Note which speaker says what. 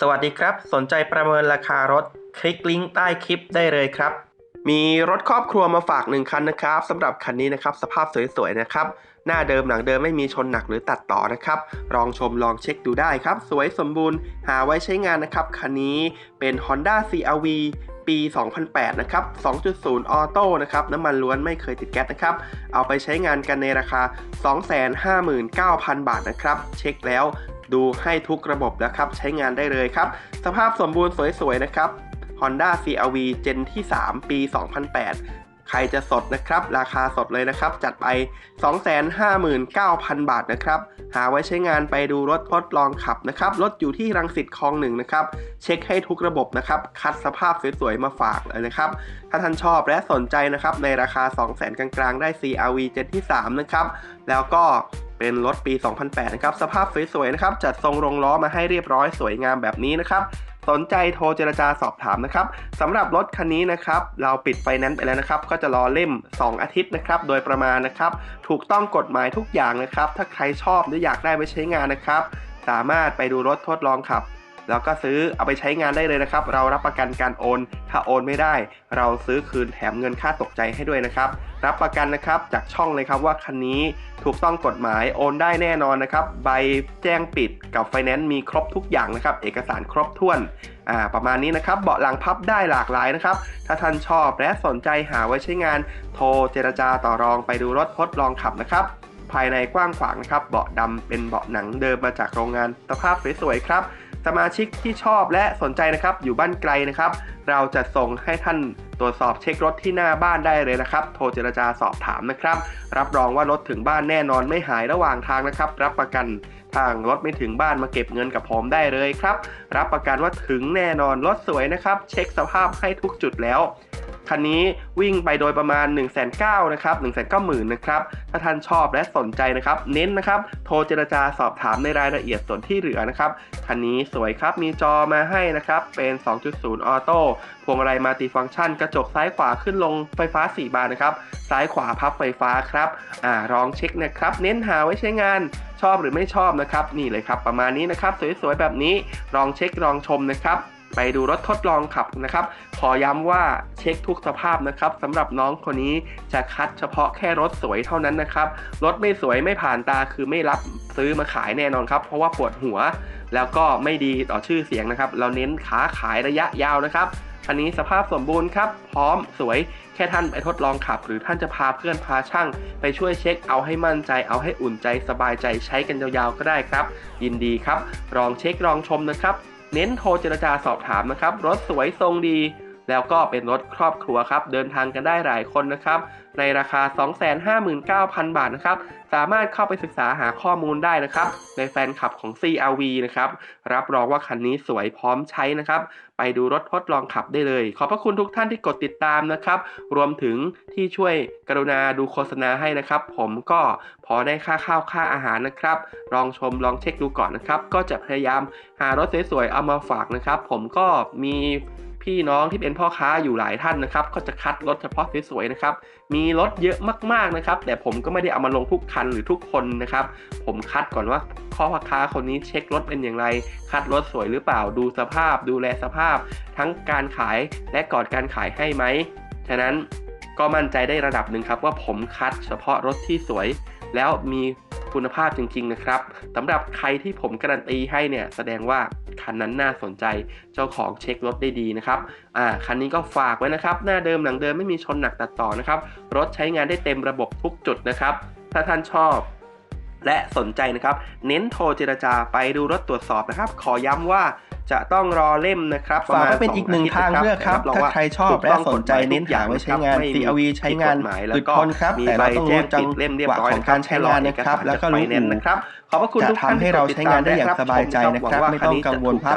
Speaker 1: สวัสดีครับ สนใจประเมินราคารถ คลิกลิงก์ใต้คลิปได้เลยครับ มีรถครอบครัวมาฝากหนึ่งคันนะครับสำหรับคันนี้นะครับ สภาพสวยๆนะครับ หน้าเดิมหลังเดิมไม่มีชนหนักหรือตัดต่อนะครับ ลองชมลองเช็คดูได้ครับ สวยสมบูรณ์หาไว้ใช้งานนะครับ คันนี้เป็น Honda CRV ปี 2008 นะครับ 2.0 ออโต้ นะครับ น้ำมันล้วนไม่เคยติดแก๊สนะครับ เอาไปใช้งานกันในราคา 259,000 บาทนะครับ เช็คแล้ว ดูให้ทุกระบบนะครับ ใช้งานได้เลยครับ สภาพสมบูรณ์สวยๆนะครับ Honda CRV Gen ที่ 3 ปี 2008ใครจะสดนะครับ ราคาสดเลยนะครับ จัดไป 259,000 บาทนะครับ หาไว้ใช้งานไปดูรถทดลองขับนะครับ รถอยู่ที่รังสิตคลองหนึ่งนะครับ เช็คให้ทุกระบบนะครับ คัดสภาพสวยๆ มาฝากเลยนะครับ ถ้าท่านชอบและสนใจนะครับ ในราคา 200,000 กลางๆ ได้ CRV Gen ที่ 3 นะครับ แล้วก็ เป็นรถปี 2008 นะครับ สภาพสวยๆ นะครับ จัดทรงรองล้อมาให้เรียบร้อยสวยงามแบบนี้นะครับ สนใจโทรเจรจาสอบถามนะครับสำหรับรถคันนี้นะครับ เราปิดไฟแนนซ์ไปแล้วนะครับ ก็จะรอเล่ม 2 อาทิตย์นะครับ โดยประมาณนะครับ ถูกต้องกฎหมายทุกอย่างนะครับ ถ้าใครชอบหรืออยากได้ไปใช้งานนะครับ สามารถไปดูรถทดลองขับ แล้วก็ซื้อเอาไปใช้งานได้เลยนะครับ เรารับประกันการโอน ถ้าโอนไม่ได้ เราซื้อคืนแถมเงินค่าตกใจให้ด้วยนะครับ รับประกันนะครับจากช่องเลยครับว่าคันนี้ถูกต้องกฎหมายโอนได้แน่นอนนะครับ ใบแจ้งปิดกับไฟแนนซ์มีครบทุกอย่างนะครับ เอกสารครบถ้วนอ่าประมาณนี้นะครับ เบาะหลังพับได้หลากหลายนะครับ ถ้าท่านชอบและสนใจหาไว้ใช้งาน โทรเจรจาต่อรองไปดูรถทดลองขับนะครับภายในกว้างขวางนะครับ เบาะดำเป็นเบาะหนังเดิมมาจากโรงงานสภาพสวยๆครับ สมาชิกที่ชอบและสนใจนะครับ อยู่บ้านไกลนะครับ เราจะส่งให้ท่านตรวจสอบเช็ครถที่หน้าบ้านได้เลยนะครับ โทรเจรจาสอบถามนะครับ รับรองว่ารถถึงบ้านแน่นอนไม่หายระหว่างทางนะครับ รับประกันทางรถไม่ถึงบ้านมาเก็บเงินกับผมได้เลยครับ รับประกันว่าถึงแน่นอนรถสวยนะครับ เช็คสภาพให้ทุกจุดแล้ว คันนี้วิ่งไปโดยประมาณ 1 9 0 0 0นะครับ1 9 0 0 0 0นะครับ ถ้าท่านชอบและสนใจนะครับ เน้นนะครับ โทรเจรจาสอบถามในรายละเอียดส่วนที่เหลือนะครับ คันนี้สวยครับ มีจอมาให้นะครับ เป็น 2.0 ออโต้ พวงมาลัยมัลติฟังก์ชัน กระจกซ้ายขวาขึ้นลงไฟฟ้า 4 บานนะครับ ซ้ายขวาพับไฟฟ้าครับอ่าลองเช็คนะครับ เน้นหาไว้ใช้งานชอบหรือไม่ชอบนะครับ นี่เลยครับ ประมาณนี้นะครับ สวยๆแบบนี้ ลองเช็คลองชมนะครับ ไปดูรถทดลองขับนะครับ ขอย้ำว่าเช็คทุกสภาพนะครับสำหรับน้องคนนี้จะคัดเฉพาะแค่รถสวยเท่านั้นนะครับ รถไม่สวยไม่ผ่านตาคือไม่รับซื้อมาขายแน่นอนครับ เพราะว่าปวดหัว แล้วก็ไม่ดีต่อชื่อเสียงนะครับ เราเน้นค้าขายระยะยาวนะครับอันนี้สภาพสมบูรณ์ครับ พร้อมสวยแค่ท่านไปทดลองขับ หรือท่านจะพาเพื่อนพาช่าง ไปช่วยเช็คเอาให้มั่นใจ เอาให้อุ่นใจสบายใจใช้กันยาวๆก็ได้ครับ ยินดีครับลองเช็คลองชมนะครับ เน้นโทรเจรจาสอบถามนะครับ รถสวยทรงดี แล้วก็เป็นรถครอบครัวครับ เดินทางกันได้หลายคนนะครับ ในราคา 259,000 บาทนะครับ สามารถเข้าไปศึกษาหาข้อมูลได้นะครับ ในแฟนคลับของ CRV นะครับ รับรองว่าคันนี้สวยพร้อมใช้นะครับ ไปดูรถทดลองขับได้เลย ขอบพระคุณทุกท่านที่กดติดตามนะครับ รวมถึงที่ช่วยกรุณาดูโฆษณาให้นะครับ ผมก็พอได้ค่าข้าวค่าอาหารนะครับ ลองชมลองเช็คดูก่อนนะครับ ก็จะพยายามหารถสวยๆเอามาฝากนะครับ ผมก็มี พี่น้องที่เป็นพ่อค้าอยู่หลายท่านนะครับ ก็จะคัดรถเฉพาะสวยๆนะครับ มีรถเยอะมากๆนะครับ แต่ผมก็ไม่ได้เอามาลงทุกคันหรือทุกคนนะครับ ผมคัดก่อนว่าพ่อค้าคนนี้เช็ครถเป็นอย่างไร คัดรถสวยหรือเปล่า ดูสภาพ ดูแลสภาพ ทั้งการขายและก่อนการขายให้ไหม ฉะนั้นก็มั่นใจได้ระดับหนึ่งครับว่าผมคัดเฉพาะรถที่สวย แล้วมี คุณภาพจริง ๆ นะครับสำหรับใครที่ผมการันตีให้เนี่ยแสดงว่าคันนั้นน่าสนใจเจ้าของเช็ครถได้ดีนะครับอ่าคันนี้ก็ฝากไว้นะครับ หน้าเดิมหลังเดิมไม่มีชนหนักตัดต่อนะครับ รถใช้งานได้เต็มระบบทุกจุดนะครับ ถ้าท่านชอบและสนใจนะครับ เน้นโทรเจรจาไปดูรถตรวจสอบนะครับ ขอย้ำว่า จะต้องรอเล่มนะครับ
Speaker 2: ฝากไว้เป็นอีกหนึ่งทางเลือกครับ
Speaker 1: ปะมณ
Speaker 2: ถ้า
Speaker 1: สง
Speaker 2: ใครชอบ
Speaker 1: ถูก
Speaker 2: และ
Speaker 1: ต้อง
Speaker 2: สนใจเน้นหาไว้ใช้งาน
Speaker 1: ไม่มี
Speaker 2: CRV ใช้งาน
Speaker 1: ผิดกฎหมายแล้ว
Speaker 2: อึด
Speaker 1: ก็
Speaker 2: ทนครับ
Speaker 1: มี
Speaker 2: แต่
Speaker 1: ใบ
Speaker 2: เราต้อง
Speaker 1: แจ้
Speaker 2: รู้
Speaker 1: ง
Speaker 2: จั
Speaker 1: ปิ
Speaker 2: ง
Speaker 1: ดเล่มเรียบ
Speaker 2: หวะ
Speaker 1: ร้อย
Speaker 2: ของการใช้งานนะครับ แล้วก็รู้
Speaker 1: เน้นนะครับ ขอบพระคุณ
Speaker 2: จะ
Speaker 1: ทุกท่าน
Speaker 2: ทำให้เราใช้งานได้อย่างสบายใจนะครับ ไม่ต้องกังวลครับ